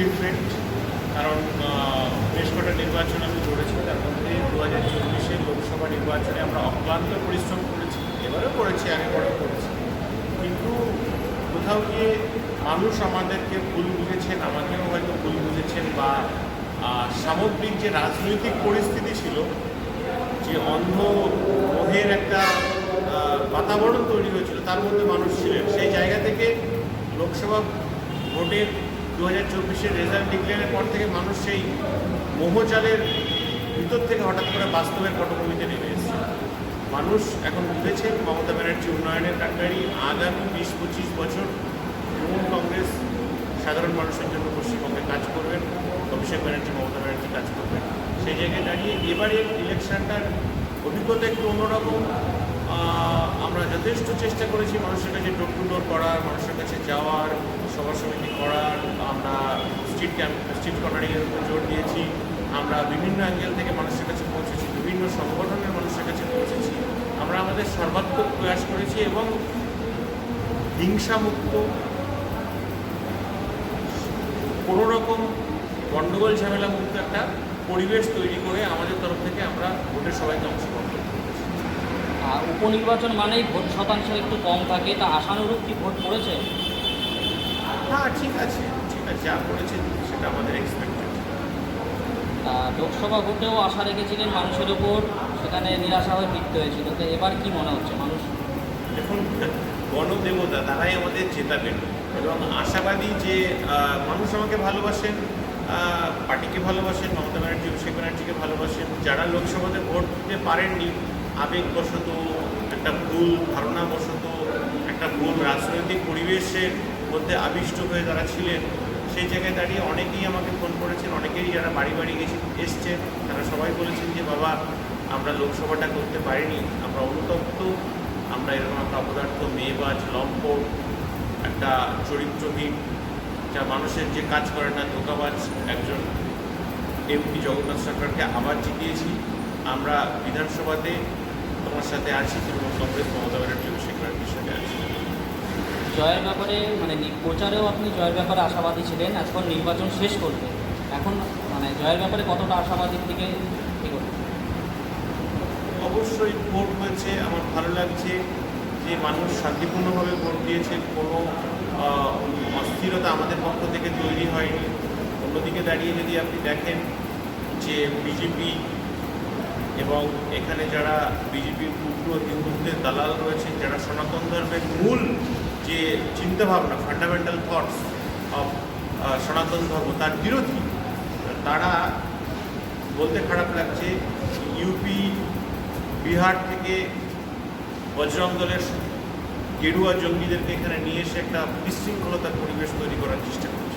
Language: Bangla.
ডিফারেন্ট কারণ বেশ কটা নির্বাচন আমি করেছি, তার মধ্যে দু হাজার চব্বিশের লোকসভা নির্বাচনে আমরা অক্লান্ত পরিশ্রম করেছি, এবারেও করেছি, আগে পরেও করেছি। কিন্তু কোথাও গিয়ে মানুষ আমাদেরকে ভুল বুঝেছেন, আমাকেও হয়তো ভুল বুঝেছেন বা সামগ্রিক যে রাজনৈতিক পরিস্থিতি ছিল, যে অন্ধ মোহের একটা বাতাবরণ তৈরি হয়েছিল, তার মধ্যে মানুষ ছিলেন। সেই জায়গা থেকে লোকসভা ভোটের দু হাজার চব্বিশের রেজাল্ট ডিক্লেয়ারের পর থেকে মানুষ সেই মোহজালের ভিতর থেকে হঠাৎ করে বাস্তবের পটভূমিতে নেমে এসেছে। মানুষ এখন বুঝেছেন মমতা ব্যানার্জি উন্নয়নের কাণ্ডারি আগামী বিশ, পঁচিশ বছর তৃণমূল কংগ্রেস সাধারণ মানুষের জন্য পশ্চিমবঙ্গে কাজ করবেন, অভিষেক ব্যানার্জি, মমতা ব্যানার্জি কাজ করবেন। সেই জায়গায় দাঁড়িয়ে এবারের ইলেকশনটার অভিজ্ঞতা একটু অন্যরকম। আমরা যথেষ্ট চেষ্টা করেছি মানুষের কাছে ডোর টু ডোর করার, মানুষের কাছে যাওয়ার সভা সমিতি করার, আমরা স্ট্রিট ক্যাম্প স্ট্রিট কর্নারিংয়ের উপর জোর দিয়েছি। আমরা বিভিন্ন অ্যাঙ্গেল থেকে মানুষের কাছে পৌঁছেছি, বিভিন্ন সংগঠনের মানুষের কাছে পৌঁছেছি। আমরা আমাদের সর্বাত্মক প্রয়াস করেছি এবং হিংসামুক্ত, কোনো রকম গণ্ডগোল ঝামেলা মুক্ত একটা পরিবেশ তৈরি করে আমাদের তরফ থেকে আমরা ভোটের সবাইকে অংশগ্রহণ উপনির্বাচন মানেই ভোট শতাংশ একটু কম থাকে তা আশানুরূপ কি ভোট পড়েছে? হ্যাঁ ঠিক আছে ঠিক আছে যা করেছে সেটা আমাদের এক্সপেক্টেড তা লোকসভা ভোটেও আশা রেখেছিলেন মানুষের ওপর সেখানে নিরাশা হয়ে ফিরতে হয়েছিল। তো এবার কি মনে হচ্ছে মানুষ? দেখুন গণদেবতা তারাই আমাদের জেতাবেন এবং আশাবাদী যে মানুষ আমাকে ভালোবাসেন পার্টিকে ভালোবাসেন মমতা ব্যানার্জি অভিষেক ব্যানার্জিকে ভালোবাসেন যারা লোকসভাতে ভোট দিতে পারেননি আবেগবশত, একটা ভুল ধারণাবশত, একটা ভুল রাজনৈতিক পরিবেশের মধ্যে আবিষ্ট হয়ে তারা ছিলেন, সেই জায়গায় দাঁড়িয়ে অনেকেই আমাকে ফোন করেছেন অনেকেই যারা বাড়ি বাড়ি গেছে, এসছেন, তারা সবাই বলেছেন যে, বাবা, আমরা লোকসভাটা করতে পারিনি, আমরা অনুতপ্ত, আমরা এরকম একটা অপদার্থ মেয়েবাজ, লম্পট, একটা চরিত্রহীন, যা মানুষের যে কাজ করে না, ধোকাবাজ একজন এমপি জগন্নাথ সরকারকে আবার জিতিয়েছি। আমরা বিধানসভাতে তোমার সাথে আছি তৃণমূল কংগ্রেস মমতা ব্যানার্জি অভিষেক ব্যানার্জির সাথে আছি। জয়ের ব্যাপারে মানে প্রচারেও আপনি জয়ের ব্যাপারে আশাবাদী ছিলেন এখন নির্বাচন শেষ করবে। এখন মানে জয়ের ব্যাপারে কতটা আশাবাদীর দিকে অবশ্যই ভোট হয়েছে আমার ভালো লাগছে যে মানুষ শান্তিপূর্ণভাবে ভোট দিয়েছে কোনো অস্থিরতা আমাদের পক্ষ থেকে তৈরি হয়নি। অন্যদিকে দাঁড়িয়ে যদি আপনি দেখেন যে বিজেপি এবং এখানে যারা বিজেপির উগ্র হিন্দুত্বের দালাল রয়েছেন যারা সনাতন ধর্মের মূল যে চিন্তাভাবনা ফান্ডামেন্টাল থটস অফ সনাতন ধর্ম, তার বিরোধী, তারা বলতে খারাপ লাগছে ইউপি বিহার থেকে বজরং দলের গেরুয়া জঙ্গিদেরকে এখানে নিয়ে এসে একটা বিশৃঙ্খলতার পরিবেশ তৈরি করার চেষ্টা করছে।